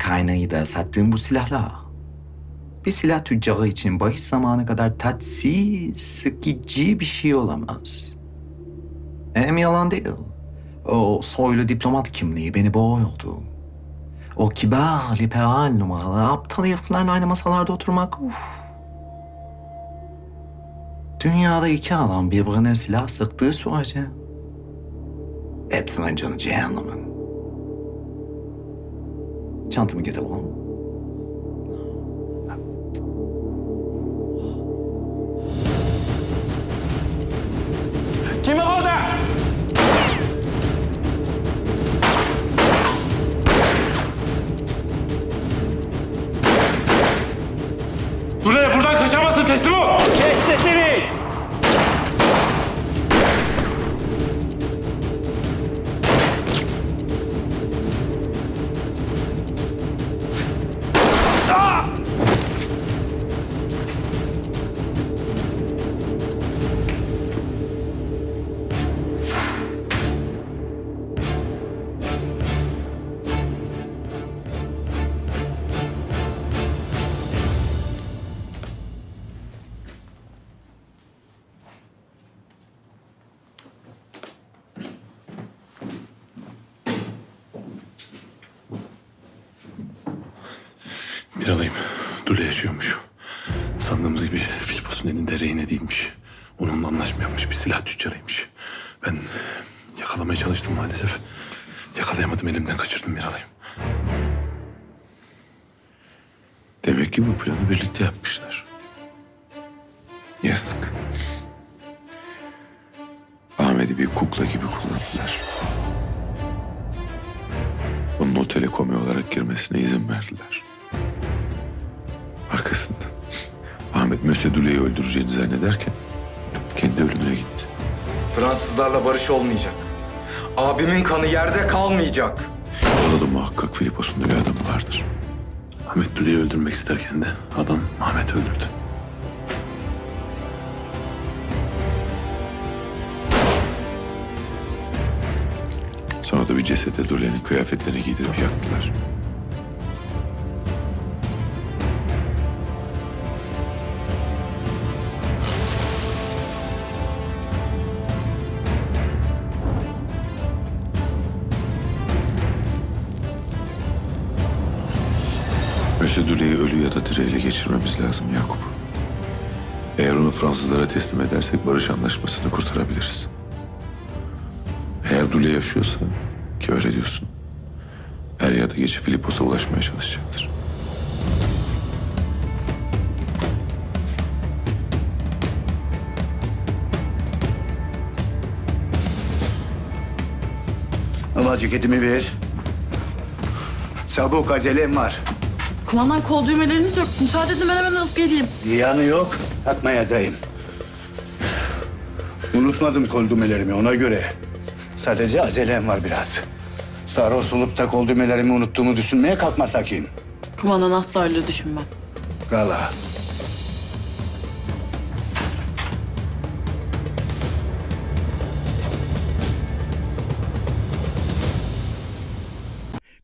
Kaynayı da sattığım bu silahla. Bir silah tüccarı için bahis zamanı kadar tatsız, sıkıcı bir şey olamaz. Hem yalan değil. O soylu diplomat kimliği beni boğuyordu. O kibar, liberal numaralı, aptal heriflerle aynı masalarda oturmak, uf. Dünyada iki adam birbirine silah sıktığı sürece hepsinin canı cehennemin. Çantamı getir oğlum. Kim var orada? Buraya buradan kaçamazsın teslim ol. Kes sesini. Bir alayım. Dule yaşıyormuş. Sandığımız gibi Filipos'un elinde rehine değilmiş. Onunla anlaşma yapmış bir silah tüccarıymış. Ben yakalamaya çalıştım maalesef. Yakalayamadım elimden kaçırdım bir alayım. Demek ki bu planı birlikte yapmışlar. Yazık. Ahmet'i bir kukla gibi kullandılar. Onun otele komi olarak girmesine izin verdiler. Arkasından Ahmet Mösedule'yi öldüreceğini zannederken kendi ölümüne gitti. Fransızlarla barış olmayacak. Abimin kanı yerde kalmayacak. Orada da muhakkak Filipos'un da bir adam vardır. Ahmet Dule'yi öldürmek isterken de adam Ahmet öldürdü. Sonra da bir cesete Dule'nin kıyafetlerini giydirip yaktılar. Mösedule'yi ölü ya da direyle geçirmemiz lazım Yakup. Eğer onu Fransızlara teslim edersek barış anlaşmasını kurtarabiliriz. Eğer Dule yaşıyorsa ki öyle diyorsun. Er ya da geç Filipos'a ulaşmaya çalışacaktır. Ama ceketimi ver. Çabuk acelem var. Kumandan kol düğmeleriniz yok. Müsaade edin ben hemen alıp geleyim. Ziyanı yok. Takmayacağım. Unutmadım kol düğmelerimi ona göre. Sadece acelem var biraz. Sarhoş olup da kol düğmelerimi unuttuğumu düşünmeye kalkma sakın. Kumandan asla öyle düşünmem. Gala.